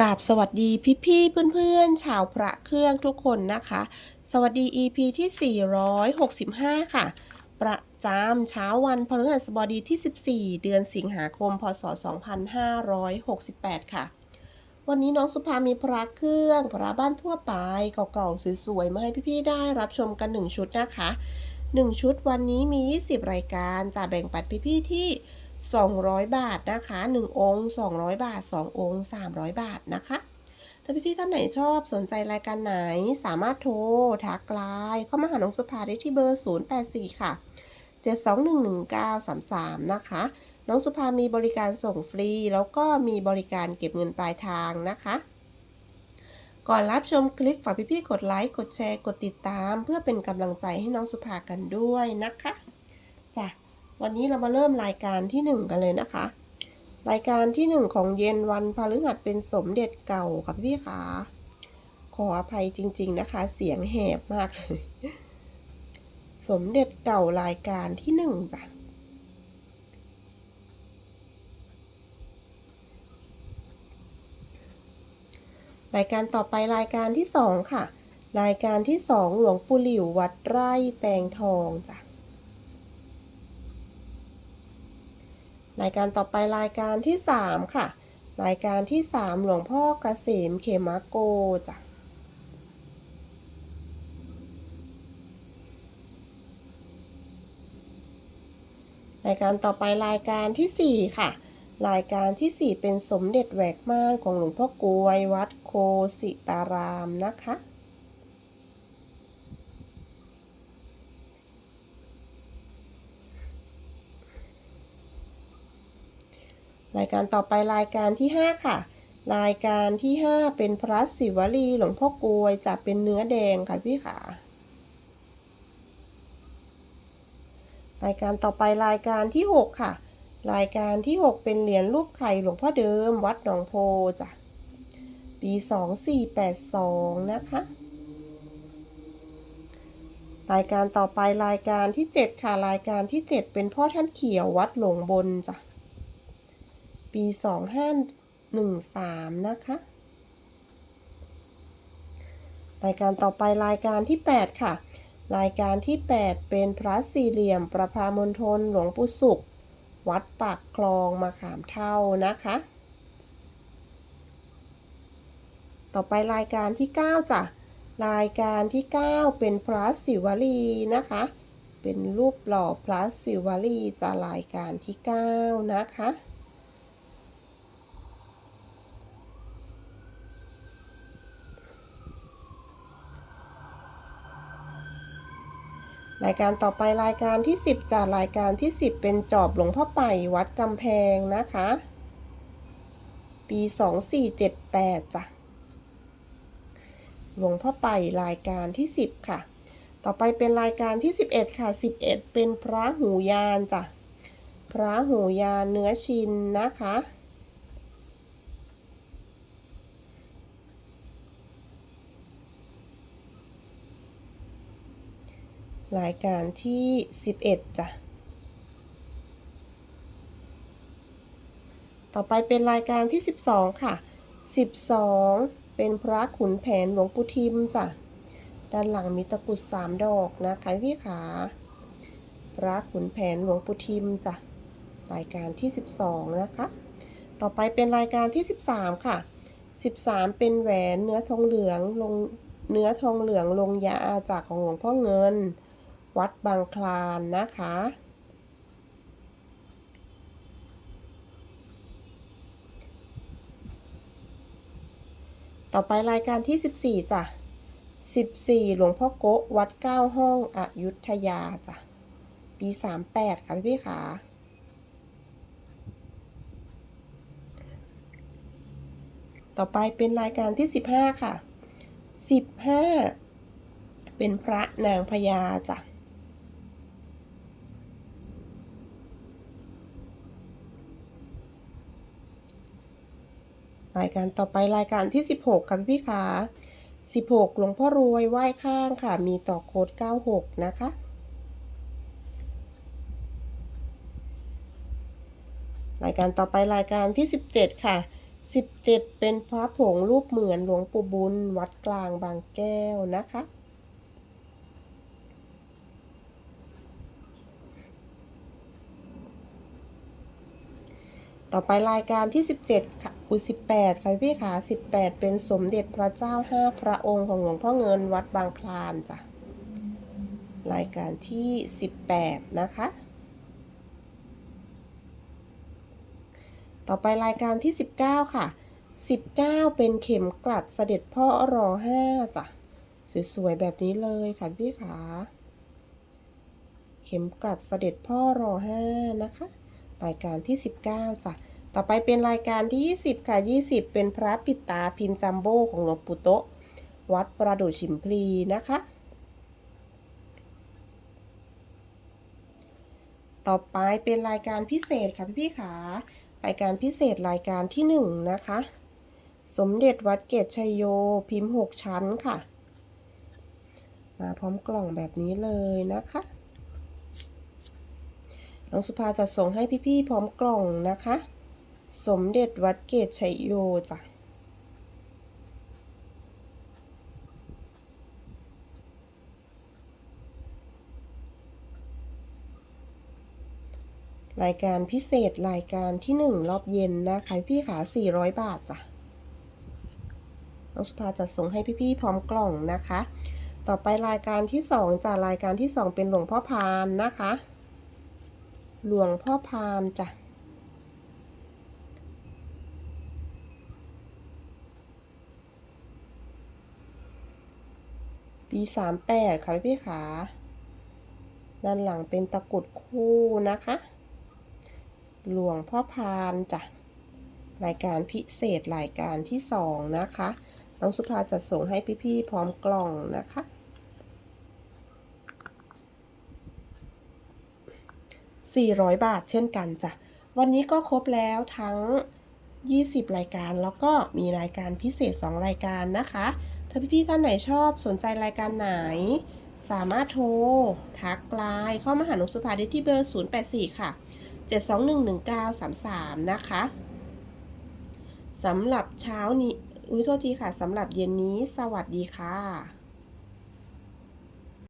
กราบสวัสดีพี่ๆเพื่อนๆ ชาวพระเครื่องทุกคนนะคะ สวัสดี EP ที่ 465 ค่ะ ประจำเช้าวันพฤหัสบดีที่ 14 เดือนสิงหาคม พศ 2568 ค่ะ วันนี้น้องสุภามีพระเครื่อง พระบ้านทั่วไปเก่าๆสวยๆ มาให้พี่ๆ ได้รับชมกัน 1 ชุดนะคะ 1 ชุดวันนี้มี 20 รายการจะแบ่งปัดพี่ๆ ที่ 200 บาทนะคะ 1 องค์ 200 บาท 2 องค์ 300 บาทนะคะถ้าพี่ๆท่านไหนชอบสนใจรายการไหน สามารถโทรทักไลน์เข้ามาหาน้องสุภาได้ที่เบอร์ 084 ค่ะ 7211933 นะคะ น้องสุภามีบริการส่งฟรี แล้วก็มีบริการเก็บเงินปลายทางนะคะ ก่อนรับชมคลิปฝากพี่ๆกดไลค์ กดแชร์ กดติดตาม เพื่อเป็นกำลังใจให้น้องสุภากันด้วยนะคะจ้ะ วันนี้เรามาเริ่มรายการที่ 1 กันเลยนะคะ รายการที่ 1 ของเย็นวันพฤหัสเป็นสมเด็จเก่าค่ะพี่ขาขออภัยจริง ๆนะคะ เสียงแหบมากเลย สมเด็จเก่ารายการที่ 1จ้ะรายการต่อไปรายการที่ 2 ค่ะ รายการที่ 2 หลวงปู่หลิววัดไร่แตงทองจ้ะ รายการต่อไปรายการที่ 3 ค่ะ รายการที่ 3 หลวงพ่อกระเสมเขมาโกจ้ะรายการต่อไปรายการทีสี่4 ค่ะ รายการทีสี่ 4 เป็นสมเด็จแหวกม่านของหลวงพ่อกวยวัดโคสิตารามนะคะ รายการต่อไปรายการที่ 5 ค่ะ รายการที่ 5 เป็นพระศิวลีหลวงพ่อกลวยจะเป็นเนื้อแดงค่ะพี่ขารายการต่อไปรายการที่ 6 ค่ะ รายการที่ 6 เป็นเหรียญรูปไข่หลวงพ่อเดิม วัดหนองโพจ้ะปี 2482 นะคะรายการต่อไปรายการที่ 7 ค่ะ รายการที่ 7 เป็นพ่อท่านเขียววัดหลงบนจ้ะ ปี 2513 นะคะ รายการต่อไปรายการที่ 8 ค่ะ รายการที่ 8 เป็นพระสี่เหลี่ยม ประพามณฑลหลวงปู่สุข วัดปากคลองมาขามเท่านะคะ ต่อไปรายการที่ 9 จ้ะ รายการที่ 9 เป็นพระศิวลีนะคะเป็นรูปหล่อพระศิวลีจะรายการที่ 9 นะคะ รายการต่อไปรายการที่ 10จากรายการที่ 10 เป็นจอบหลวงพ่อไป่วัดกำแพงนะคะ ปี 2478จ้ะหลวงพ่อไป่รายการที่ 10 ค่ะ ต่อไปเป็นรายการที่ 11 ค่ะ 11 เป็นพระหูยานจ้ะพระหูยานเนื้อชินนะคะ รายการที่ 11จ้ะ ต่อไปเป็นรายการที่ 12 ค่ะ 12 เป็นพระขุนแผนหลวงปู่ทิมจ้ะ ด้านหลังมีตะกรุดสามดอกนะคะพี่ขา พระขุนแผนหลวงปู่ทิมจ้ะ รายการที่ 12 นะคะ ต่อไปเป็นรายการที่ 13 ค่ะ 13 เป็นแหวนเนื้อทองเหลืองลงเนื้อทองเหลืองลงยาจากของหลวงพ่อเงิน วัดบางคลานนะคะ ต่อไปรายการที่ 14จ้ะ14 หลวงพ่อโกะวัด 9 ห้องอยุธยาจ้ะ ปี 38 ค่ะ พี่พี่ขาต่อไปเป็นรายการที่ 15 ค่ะ 15 เป็นพระนางพญาจ้ะ รายการต่อไปรายการที่ 16ค่ะพี่ขา16 หลวงพ่อรวยไหว้ข้างค่ะ มีต่อโค้ด96 นะคะ รายการต่อไปรายการที่ 17 ค่ะ 17 เป็นพระผงรูปเหมือนหลวงปู่บุญวัดกลางบางแก้วนะคะต่อไปรายการที่ 17 ค่ะ อุย18ค่ะพี่ขา18เป็นสมเด็จพระเจ้า5พระองค์ของหลวงพ่อเงินวัดบางคลานจ้ะรายการที่18นะคะ ต่อไปรายการที่19ค่ะ19เป็นเข็มกลัดเสด็จพ่อรอ5จ้ะสวยๆแบบนี้เลยค่ะพี่ขาเข็มกลัดเสด็จพ่อรอ5นะคะ รายการที่19จ้ะ ต่อไปเป็นรายการที่ 20 ค่ะ 20 เป็นพระปิตาพิมพ์จัมโบ้ของหลวงปู่โตะวัดประดูชิมพลีนะคะ ต่อไปเป็นรายการพิเศษค่ะพี่ๆขารายการพิเศษรายการที่ 1 นะคะ สมเด็จวัดเกตชัยโยพิมพ์ 6 ชั้นค่ะ มาพร้อมกล่องแบบนี้เลยนะคะน้องสุภาจะส่งให้พี่ๆพร้อมกล่องนะคะ สมเด็จวัดเกตชัยโยจ้ะรายการพิเศษรายการที่ 1 รอบเย็นนะคะพี่ขา 400 บาทจ้ะน้องสุภาจะส่งให้พี่ๆพร้อมกล่องนะคะ ต่อไปรายการที่2จ้ะรายการที่ 2 เป็นหลวงพ่อพานนะคะ หลวงพ่อพานจ้ะ ปี38ค่ะพี่ขาด้านหลังเป็นตะกุดคู่นะคะ หลวงพ่อพานจ้ะ รายการพิเศษรายการที่2นะคะ น้องสุภาจะส่งให้พี่ๆพร้อมกล่องนะคะ 400 บาทเช่นกันจ้ะ วันนี้ก็ครบแล้วทั้ง 20 รายการแล้วก็มีรายการพิเศษ 2 รายการนะคะ ถ้าพี่ๆท่านไหนชอบสนใจรายการไหน สามารถโทร ทักไลน์เข้ามาหาหนุสุภาได้ที่เบอร์ 084 ค่ะ 7211933 นะคะสำหรับเช้านี้ อุ้ยโทษทีค่ะสำหรับเย็นนี้ สวัสดีค่ะ